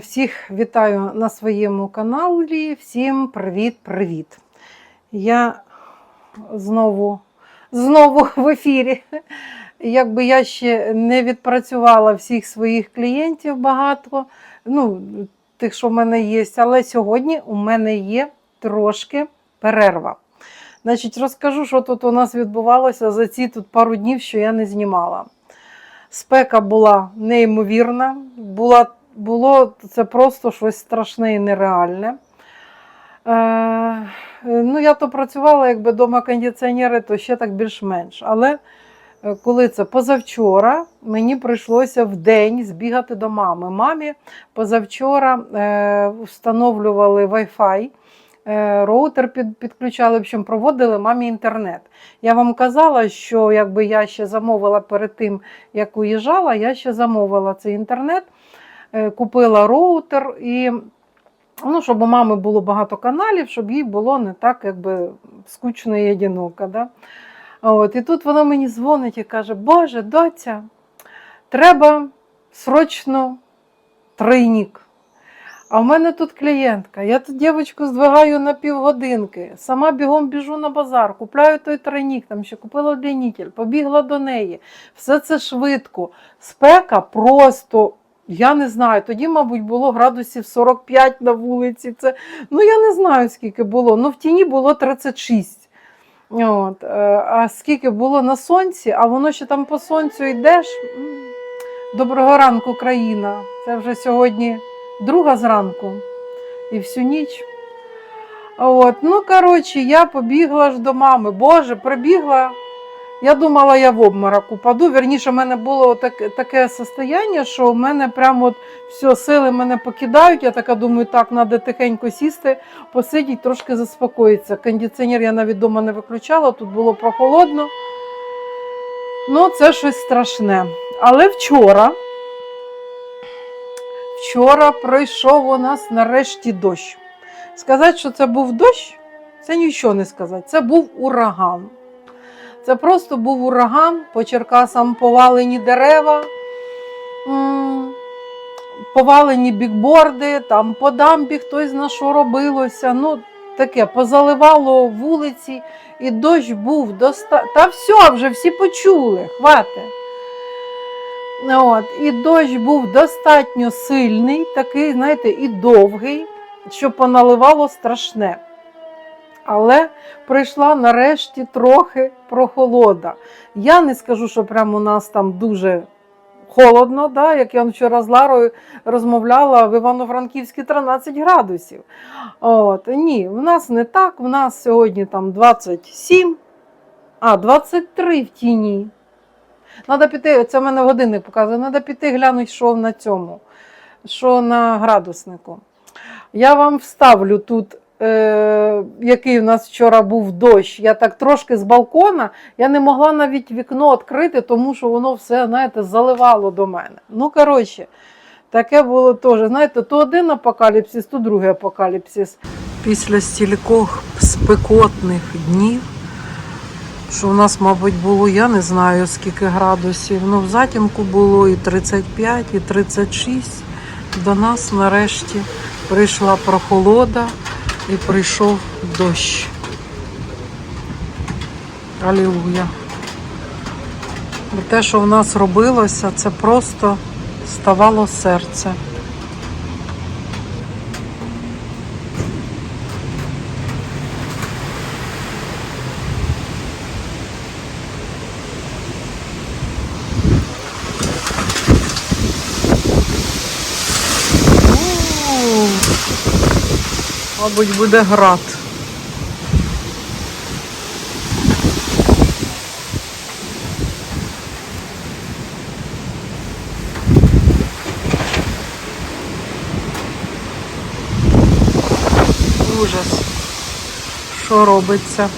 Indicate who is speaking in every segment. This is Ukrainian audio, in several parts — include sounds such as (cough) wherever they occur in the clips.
Speaker 1: Всіх вітаю на своєму каналі. Всім привіт-привіт. Я знову, знову в ефірі. Якби я ще не відпрацювала всіх своїх клієнтів багато, ну, тих, що в мене є, але сьогодні у мене є трошки перерва. Значить, розкажу, що тут у нас відбувалося за ці тут пару днів, що я не знімала. Спека була неймовірна, була, було це просто щось страшне і нереальне. Е, ну, я то працювала, якби дома кондиціонери, то ще так більш-менш. Але е, коли це позавчора, мені прийшлося в день збігати до мами. Мамі позавчора е, встановлювали Wi-Fi. е, Роутер під, підключали, в общем, проводили мамі інтернет. Я вам казала, що якби я ще замовила перед тим, як уїжджала, я ще замовила цей інтернет, купила роутер і ну, щоб у мами було багато каналів, щоб їй було не так якби, скучно і одиноко. Да? От, і тут вона мені дзвонить і каже: Боже, доця, треба срочно тройник. А в мене тут клієнтка. Я тут дівчинку здвигаю на півгодинки. Сама бігом біжу на базар, купляю той тройник, там ще купила удлінитель, побігла до неї. Все це швидко. Спека просто, я не знаю, тоді, мабуть, було градусів 45 на вулиці. Це, ну, я не знаю, скільки було. Ну, в тіні було 36. От, е, а скільки було на сонці, а воно ще там по сонцю йдеш. Доброго ранку, країна. Це вже сьогодні друга зранку і всю ніч. От, ну, коротше, я побігла ж до мами. Боже, прибігла. Я думала, я в обморок упаду. Вірніше, в мене було так, таке состояння, що в мене прямо от все, сили мене покидають. Я така думаю, так, треба тихенько сісти, посидіти, трошки заспокоїтися. Кондиціонер я навіть вдома не виключала, тут було прохолодно. Ну, це щось страшне. Але вчора, вчора пройшов у нас нарешті дощ. Сказати, що це був дощ, це нічого не сказати. Це був ураган. Це просто був ураган, по Черкасам повалені дерева, повалені бікборди, там по дамбі хтось зна що робилося. Ну, таке позаливало вулиці, і дощ був доста... Та все, вже всі почули, хвати. От, і дощ був достатньо сильний, такий, знаєте, і довгий, що поналивало страшне. Але прийшла нарешті трохи прохолода. Я не скажу, що прямо у нас там дуже холодно, да? як я вчора з Ларою розмовляла в Івано-Франківській 13 градусів. От, ні, в нас не так, в нас сьогодні там 27, а 23 в тіні. Треба піти, це в мене годинник показує, треба піти глянути, що на цьому, що на градуснику. Я вам вставлю тут, е, який у нас вчора був дощ. Я так трошки з балкона, я не могла навіть вікно відкрити, тому що воно все, знаєте, заливало до мене. Ну, коротше, таке було теж. Знаєте, то один апокаліпсис, то другий апокаліпсис. Після стількох спекотних днів, що у нас, мабуть, було, я не знаю скільки градусів. Ну, в затінку було і 35, і 36. До нас нарешті прийшла прохолода і прийшов дощ. Алілуя. Те, що в нас робилося, це просто ставало серце. Мабуть, буде град. Ужас. Що робиться?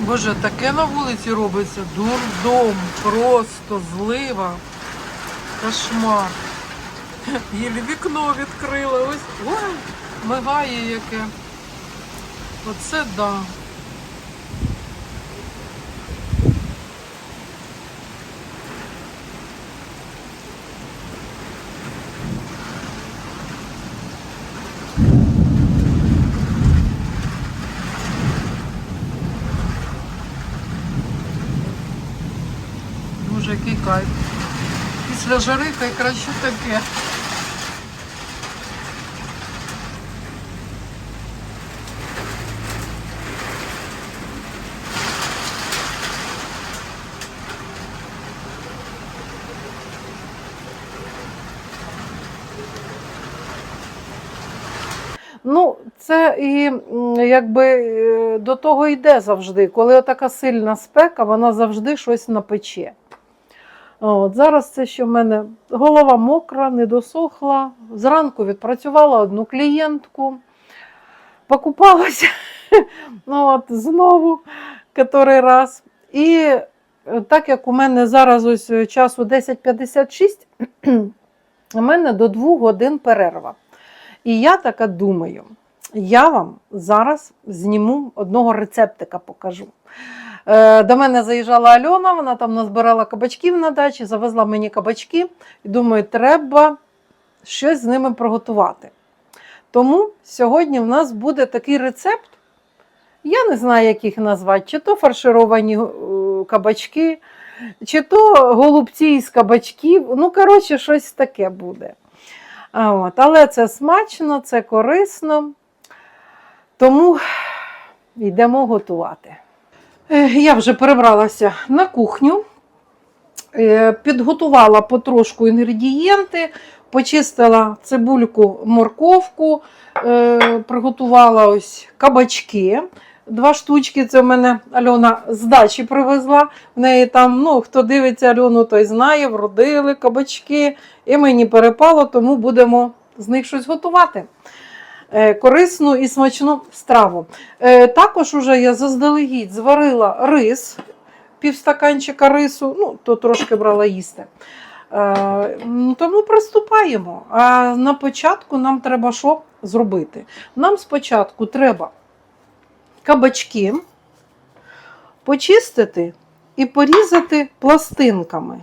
Speaker 1: Боже, таке на вулиці робиться. Дурдом, просто злива. Кошмар. Єлі вікно відкрило. Ось ой, мигає яке. Оце да. Після жари хай краще таке. Ну, це і якби е, до того йде завжди. Коли така сильна спека, вона завжди щось напече. От, зараз це що в мене голова мокра, не досохла. Зранку відпрацювала одну клієнтку, покупалася (laughs) ну, от, знову котрий раз. І е, так як у мене зараз ось е, часу 10.56, (clears throat) у мене до 2 годин перерва. І я така думаю, я вам зараз зніму одного рецептика покажу. Е, До мене заїжджала Альона, вона там назбирала кабачків на дачі, завезла мені кабачки і думаю, треба щось з ними приготувати. Тому сьогодні в нас буде такий рецепт. Я не знаю, як їх назвати, чи то фаршировані е, кабачки, чи то голубці із кабачків. Ну, коротше, щось таке буде. От. Але це смачно, це корисно. Тому йдемо готувати. Е, Я вже перебралася на кухню, е, підготувала потрошку інгредієнти, почистила цибульку, морковку, е, приготувала ось кабачки. Два штучки це в мене Альона з дачі привезла. В неї там, ну, хто дивиться Альону, той знає, вродили кабачки. І мені перепало, тому будемо з них щось готувати. Е, Корисну і смачну страву. Е, Також уже я заздалегідь зварила рис, півстаканчика рису, ну, то трошки брала їсти. Е, Тому приступаємо. А на початку нам треба що зробити? Нам спочатку треба кабачки почистити і порізати пластинками.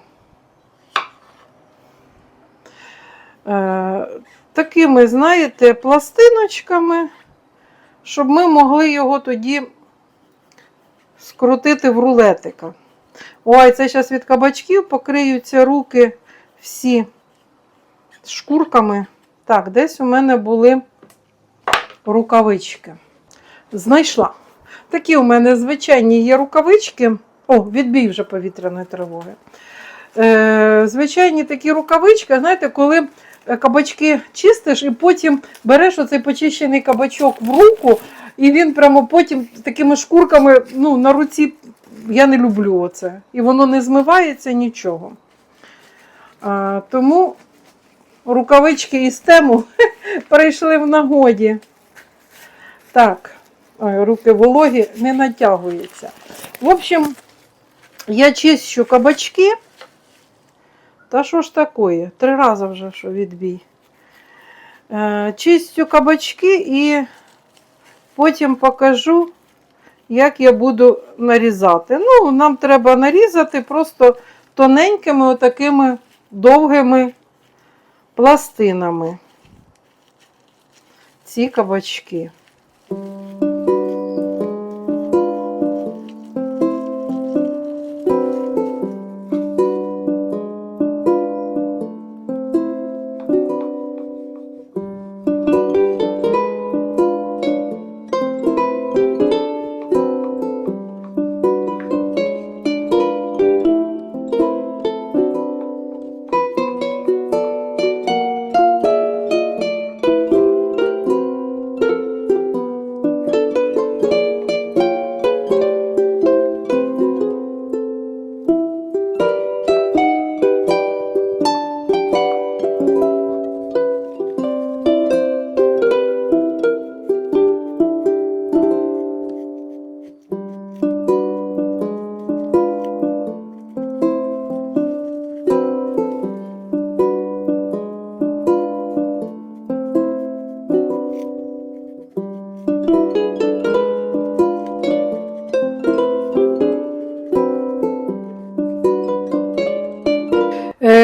Speaker 1: Такими, знаєте, пластиночками, щоб ми могли його тоді скрутити в рулетика. Ой, це зараз від кабачків покриються руки всі шкурками. Так, десь у мене були рукавички. Знайшла. Такі у мене звичайні є рукавички. О, відбій вже повітряної тривоги. Е, звичайні такі рукавички, знаєте, коли кабачки чистиш і потім береш оцей почищений кабачок в руку, і він прямо потім такими шкурками ну, на руці. Я не люблю оце. І воно не змивається нічого. А, тому рукавички із тему (laughs) перейшли в нагоді. Так, ой, руки вологі не натягуються. В общем, я чищу кабачки. Та що ж такое? Три рази вже що відбій. Е, чистю кабачки і потім покажу, як я буду нарізати. Ну, нам треба нарізати просто тоненькими отакими довгими пластинами. Ці кабачки.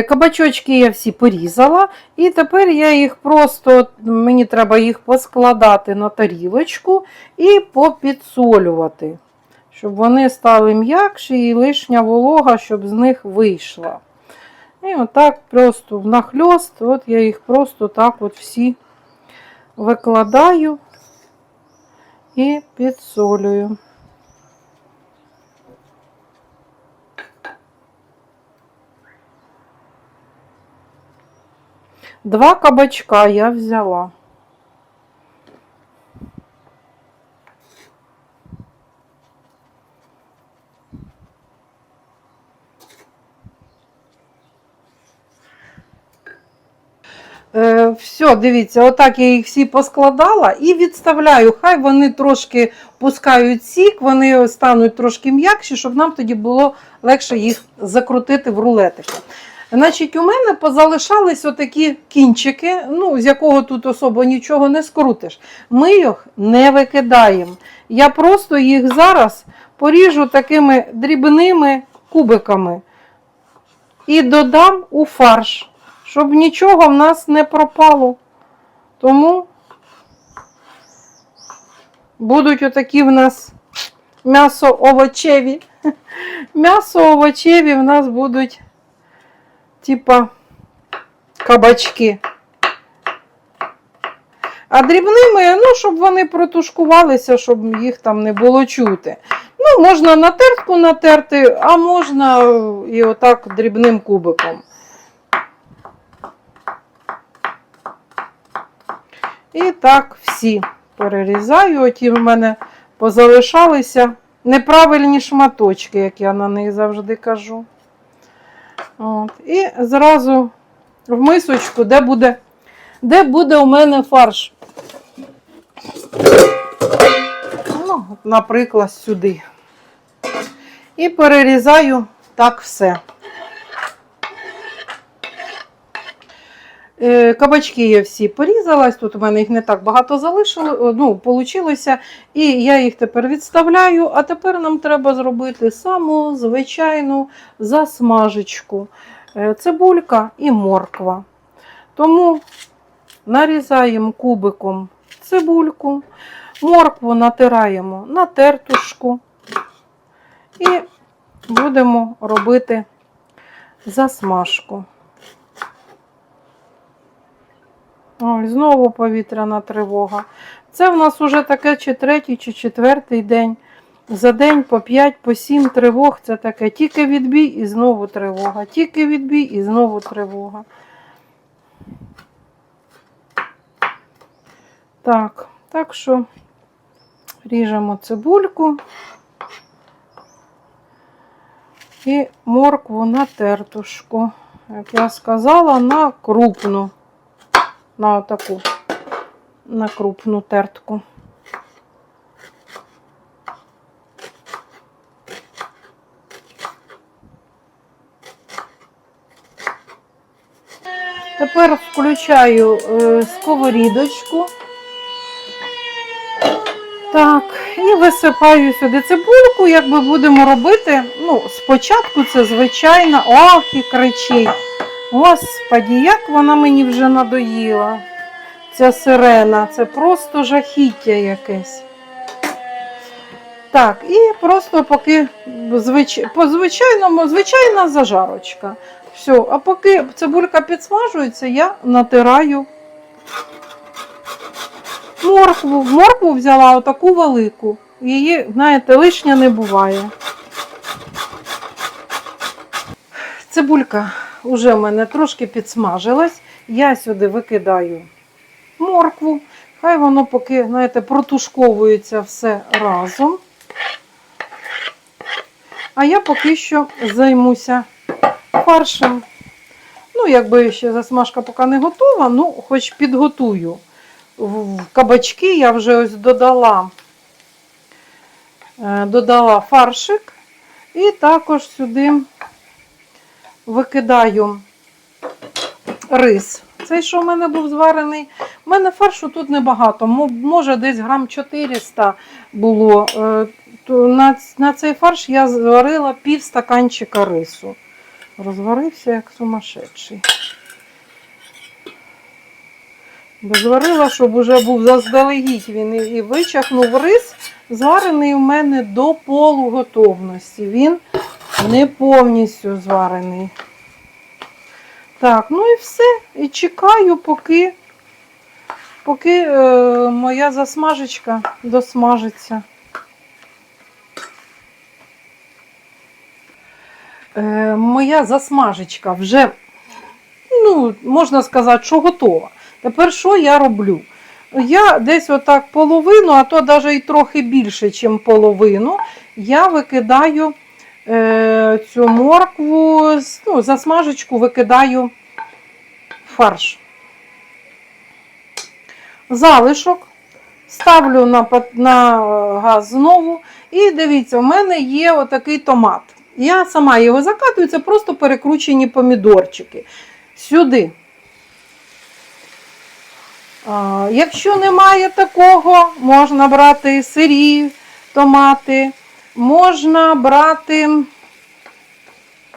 Speaker 1: Кабачочки я всі порізала, і тепер я їх просто, мені треба їх поскладати на тарілочку і попідсолювати, щоб вони стали м'якші і лишня волога, щоб з них вийшла. І отак просто внахльост, от я їх просто так от всі викладаю і підсолюю. Два кабачка я взяла. Е, все, дивіться, отак я їх всі поскладала і відставляю. Хай вони трошки пускають сік, вони стануть трошки м'якші, щоб нам тоді було легше їх закрутити в рулетики. Значить, у мене позалишались отакі кінчики, ну, з якого тут особо нічого не скрутиш. Ми їх не викидаємо. Я просто їх зараз поріжу такими дрібними кубиками і додам у фарш, щоб нічого в нас не пропало. Тому будуть отакі в нас м'ясо овочеві. (laughs) М'ясо овочеві в нас будуть типа кабачки. А дрібними, ну, щоб вони протушкувалися, щоб їх там не було чути. Ну, можна на тертку натерти, а можна і отак дрібним кубиком. І так всі перерізаю. Оті в мене позалишалися неправильні шматочки, як я на них завжди кажу. От. І зразу в мисочку, де буде, де буде у мене фарш. Ну, наприклад, сюди. І перерізаю так все. Кабачки я всі порізалась, тут у мене їх не так багато залишило, ну, получилося. І я їх тепер відставляю, а тепер нам треба зробити саму звичайну засмажечку. Е, Цибулька і морква. Тому нарізаємо кубиком цибульку, моркву натираємо на тертушку і будемо робити засмажку. Ой, знову повітряна тривога. Це в нас уже таке чи третій, чи четвертий день. За день по 5, по 7 тривог. Це таке тільки відбій і знову тривога. Тільки відбій і знову тривога. Так, так що ріжемо цибульку і моркву на тертушку. Як я сказала, на крупну на таку на крупну тертку. Тепер включаю е, сковорідочку. Так, і висипаю сюди цибульку, якби будемо робити. Ну, спочатку це звичайно, ох, і кричить. Господі, як вона мені вже надоїла. Ця сирена, це просто жахіття якесь. Так, і просто поки звич... по звичайному, звичайна зажарочка. Все, а поки цибулька підсмажується, я натираю моркву. Моркву взяла отаку велику. Її, знаєте, лишня не буває. Цибулька вже в мене трошки підсмажилась. Я сюди викидаю моркву. Хай воно поки, знаєте, протушковується все разом. А я поки що займуся фаршем. Ну, якби ще засмажка поки не готова, ну, хоч підготую. В кабачки я вже ось додала, е, додала фаршик і також сюди викидаю рис. Цей, що в мене був зварений. У мене фаршу тут небагато, може десь грам 400 було. Е, На, на цей фарш я зварила пів стаканчика рису. Розварився як сумасшедший. Бо Зварила, щоб уже був заздалегідь він і вичахнув рис, зварений у мене до полуготовності. Він не повністю зварений. Так, ну і все. І чекаю, поки, поки е, моя засмажечка досмажиться. Е, моя засмажечка вже, ну, можна сказати, що готова. Тепер що я роблю? Я десь отак половину, а то навіть і трохи більше, ніж половину, я викидаю цю моркву, ну, засмажечку викидаю в фарш. Залишок ставлю на, на е, газ знову. І дивіться, у мене є отакий томат. Я сама його закатую, це просто перекручені помідорчики. Сюди. Якщо немає такого, можна брати сирі томати, можна брати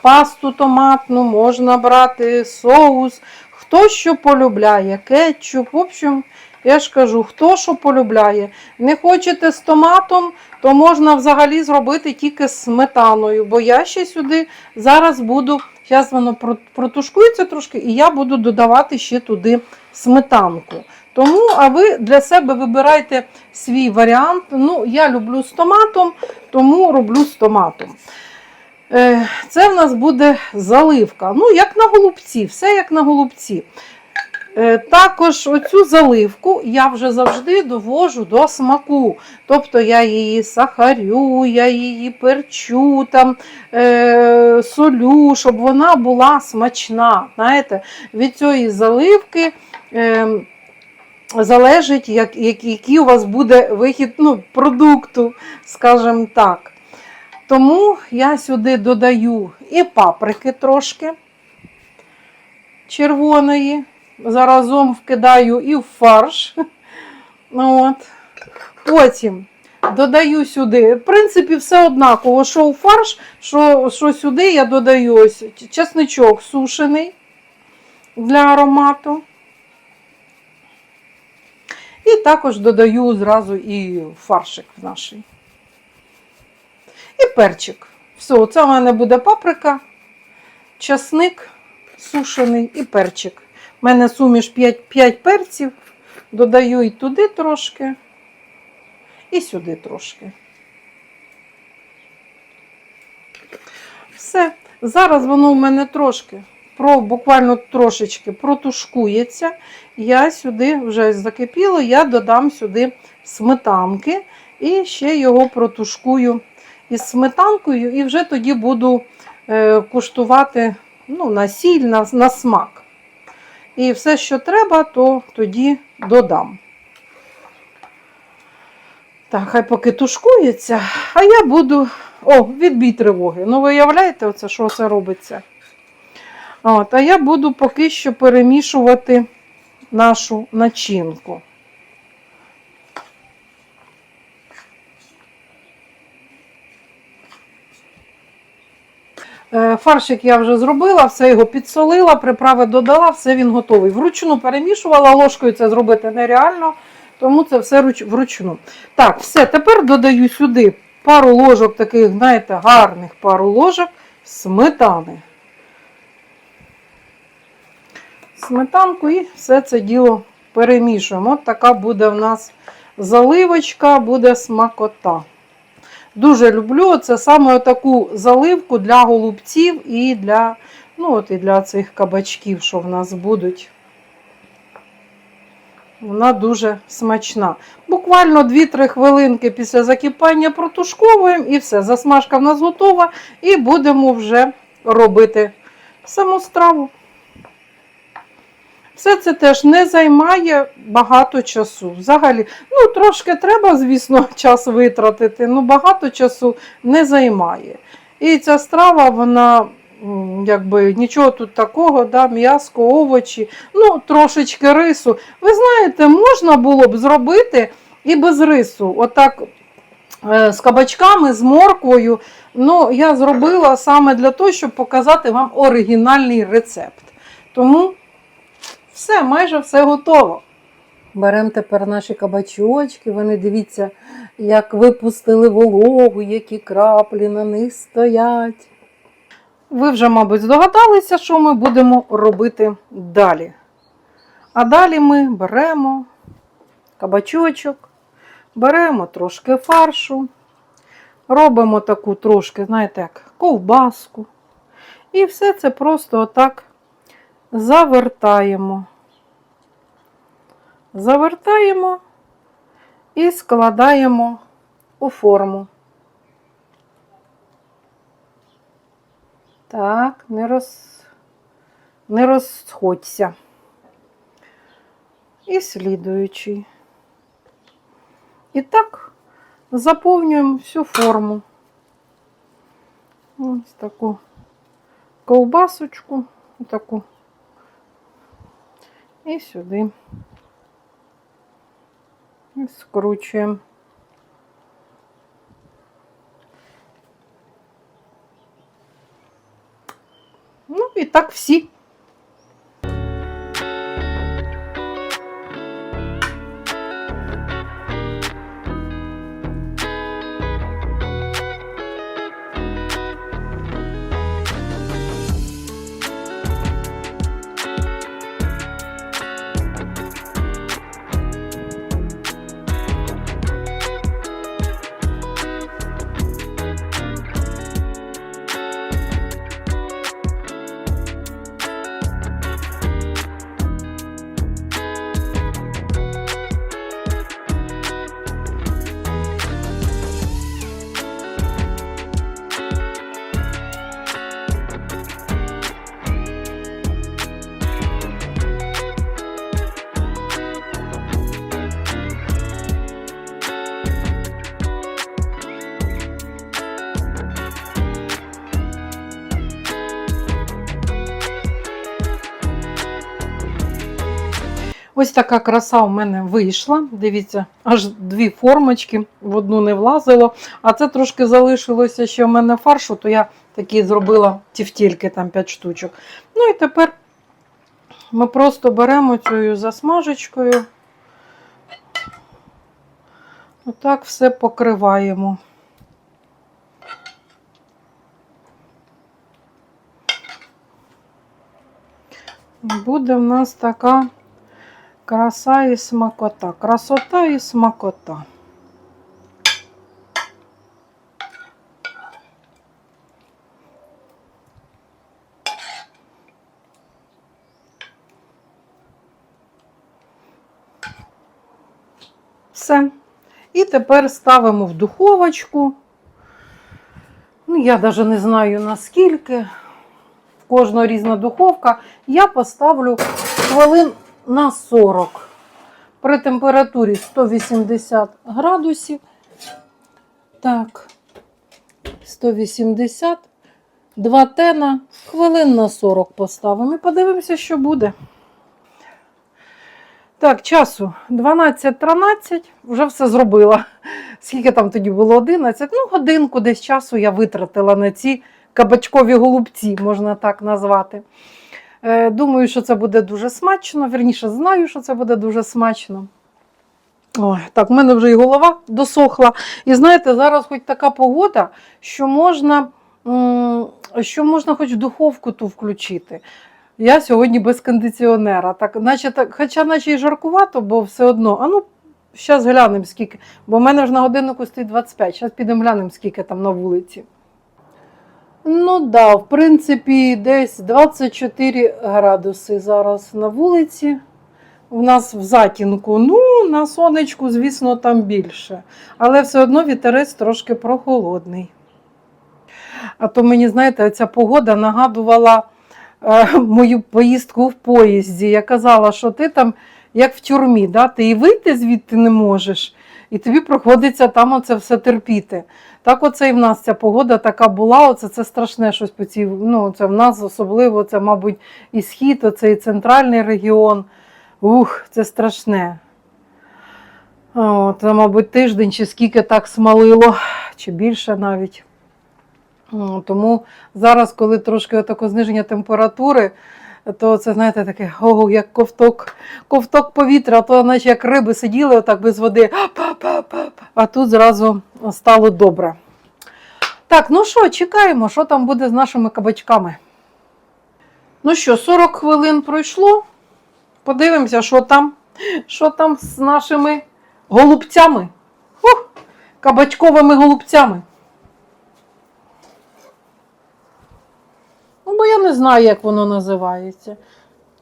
Speaker 1: пасту томатну, можна брати соус, хто що полюбляє, кетчуп. В общем, я ж кажу, хто що полюбляє. Не хочете з томатом, то можна взагалі зробити тільки з сметаною, бо я ще сюди зараз буду, зараз воно протушкується трошки, і я буду додавати ще туди сметанку. Тому, а ви для себе вибирайте свій варіант. Ну, я люблю з томатом, тому роблю з томатом. Е, Це в нас буде заливка. Ну, як на голубці, все як на голубці. Е, Також оцю заливку я вже завжди довожу до смаку. Тобто я її сахарю, я її перчу, там, е, солю, щоб вона була смачна. Знаєте, від цієї заливки. Е, Залежить, як, як, який у вас буде вихід ну, продукту, скажімо так. Тому я сюди додаю і паприки трошки червоної. Заразом вкидаю і в фарш. От. Потім додаю сюди. В принципі, все однаково, що у фарш, що, що сюди я додаю ось чесничок сушений для аромату. І також додаю зразу і фаршик наш. І перчик. Все, це в мене буде паприка, часник сушений і перчик. У мене суміш 5, 5 перців. Додаю і туди трошки, і сюди трошки. Все. Зараз воно в мене трошки, про, буквально трошечки протушкується. Я сюди вже закипіло, я додам сюди сметанки і ще його протушкую із сметанкою, і вже тоді буду е, куштувати ну, на сіль, на, на смак. І все, що треба, то тоді додам. Так, хай поки тушкується, а я буду. О, відбій тривоги. Ну, виявляєте, оце, що це робиться? От, а я буду поки що перемішувати нашу начинку. Е, Фаршик я вже зробила, все його підсолила, приправи додала, все він готовий. Вручну перемішувала, ложкою це зробити нереально, тому це все вручну. Так, все, тепер додаю сюди пару ложок, таких, знаєте, гарних пару ложок сметани. Сметанку і все це діло перемішуємо. От така буде в нас заливочка, буде смакота. Дуже люблю це саме таку заливку для голубців і для, ну, от і для цих кабачків, що в нас будуть. Вона дуже смачна. Буквально 2-3 хвилинки після закипання протушковуємо і все. Засмажка в нас готова, і будемо вже робити саму страву. Все це теж не займає багато часу. Взагалі, ну трошки треба, звісно, (laughs) час витратити, але багато часу не займає. І ця страва, вона якби нічого тут такого, да, м'яско, овочі, ну трошечки рису. Ви знаєте, можна було б зробити і без рису. Отак е, з кабачками, з морквою. Ну, я зробила саме для того, щоб показати вам оригінальний рецепт. Тому все, майже все готово. Беремо тепер наші кабачочки. Вони дивіться, як випустили вологу, які краплі на них стоять. ви вже, мабуть, здогадалися, що ми будемо робити далі. А далі ми беремо кабачочок, беремо трошки фаршу, робимо таку трошки, знаєте, як ковбаску. І все це просто отак завертаємо. Завертаємо і складаємо у форму. Так, не, роз... не розходься. І слідуючий. І так заповнюємо всю форму. Ось таку ковбасочку, таку. І сюди. І скручуємо. Ну і так всі. Ось така краса у мене вийшла. Дивіться, аж дві формочки в одну не влазило. А це трошки залишилося ще в мене фаршу, то я такі зробила тівтільки, там 5 штучок. Ну і тепер ми просто беремо цю засмажечкою. Отак все покриваємо. Буде в нас така краса і смакота. Красота і смакота. Все. І тепер ставимо в духовочку. Ну, я навіть не знаю наскільки. В кожного різна духовка. Я поставлю хвилин на 40 при температурі 180 градусів. Так, 180. Два тена, хвилин на 40 поставимо і подивимося, що буде. Так, часу 12-13, вже все зробила. Скільки там тоді було 11? Ну, годинку десь часу я витратила на ці кабачкові голубці, можна так назвати. Е, Думаю, що це буде дуже смачно. Вірніше, знаю, що це буде дуже смачно. Ой, так, в мене вже і голова досохла. І знаєте, зараз хоч така погода, що можна, що можна хоч в духовку ту включити. Я сьогодні без кондиціонера. Так, наче, так, хоча наче і жаркувато, бо все одно. А ну, зараз глянемо, скільки. Бо в мене ж на годиннику стоїть 25. Зараз підемо глянемо, скільки там на вулиці. Ну да, в принципі, десь 24 градуси зараз на вулиці. У нас в затінку. Ну, на сонечку, звісно, там більше. Але все одно вітерець трошки прохолодний. А то мені, знаєте, ця погода нагадувала е, мою поїздку в поїзді. Я казала, що ти там, як в тюрмі, да? ти і вийти звідти не можеш, і тобі приходиться там оце все терпіти. Так оце і в нас ця погода така була, оце це страшне щось по цій, ну, це в нас особливо, це, мабуть, і схід, оце і центральний регіон. Ух, це страшне. О, це, мабуть, тиждень чи скільки так смалило, чи більше навіть. Тому зараз, коли трошки отако зниження температури, то це, знаєте, таке, ого, як ковток, ковток повітря, а то наче як риби сиділи отак без води, а тут зразу стало добре. Так, ну що, чекаємо, що там буде з нашими кабачками. Ну що, 40 хвилин пройшло. Подивимося, що там, що там з нашими голубцями. Ух, кабачковими голубцями. Бо я не знаю, як воно називається.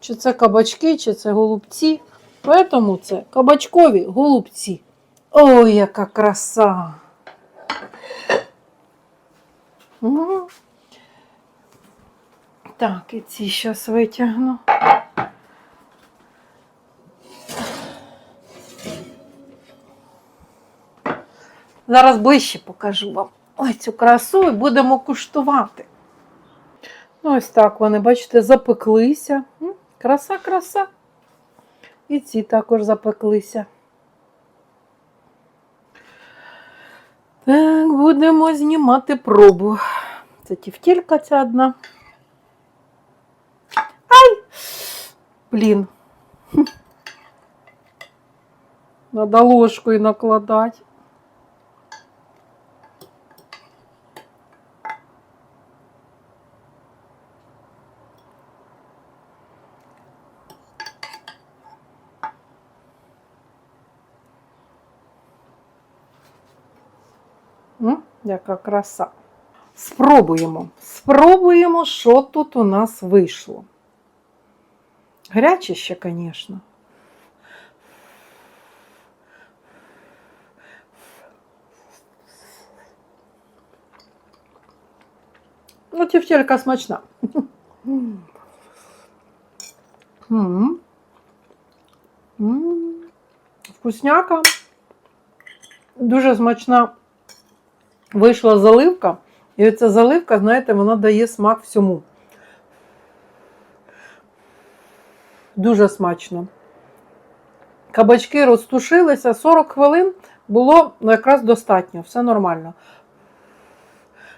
Speaker 1: Чи це кабачки, чи це голубці. Поэтому це кабачкові голубці. Ой, яка краса! М. Так, і ці зараз витягну. Зараз ближче покажу вам ой, цю красу і будемо куштувати. Ось так вони, бачите, запеклися. Краса, краса. І ці також запеклися. Так, будемо знімати пробу. Це тівтілька ця одна. Ай! Блін. (laughs) Надо ложкою накладати. Яка краса. Спробуємо. Спробуємо, що тут у нас вийшло. Гаряче ще, звісно. Ну, тівтелька смачна. М. М. Вкусняка. Дуже смачна Вийшла заливка. І оця заливка, знаєте, вона дає смак всьому. Дуже смачно. Кабачки розтушилися, 40 хвилин було якраз достатньо, все нормально.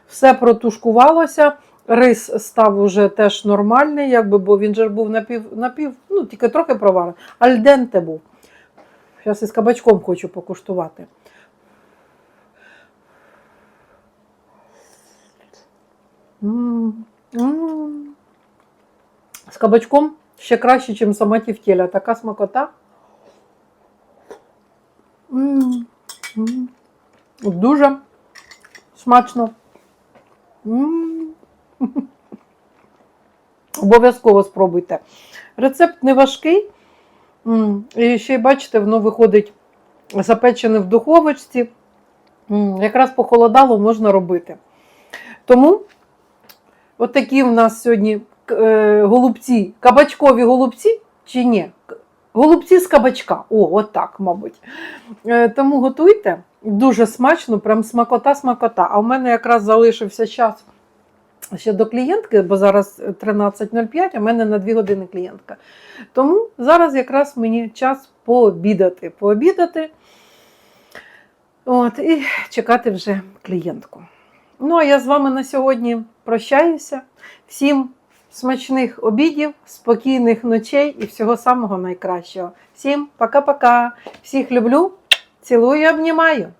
Speaker 1: Все протушкувалося, рис став уже теж нормальний, якби, бо він же був напів, напів ну, тільки трохи проварений, альденте був. Зараз із кабачком хочу покуштувати. М, м. З кабачком ще краще, ніж сама тівтєля. Така смакота. М, м. Дуже смачно. М. (laughs) Обов'язково спробуйте. Рецепт не важкий. М, І ще бачите, воно виходить запечене в духовочці. М, Якраз похолодало можна робити. Тому От такі в нас сьогодні е, голубці, кабачкові голубці чи ні? Голубці з кабачка. О, от так, мабуть. Е, тому готуйте. Дуже смачно, прям смакота-смакота. А в мене якраз залишився час ще до клієнтки, бо зараз 13.05, а в мене на 2 години клієнтка. Тому зараз якраз мені час пообідати. Пообідати. От, і чекати вже клієнтку. Ну, а я з вами на сьогодні прощаюся. Всім смачних обідів, спокійних ночей і всього самого найкращого. Всім пока-пока. Всіх люблю, цілую обнімаю.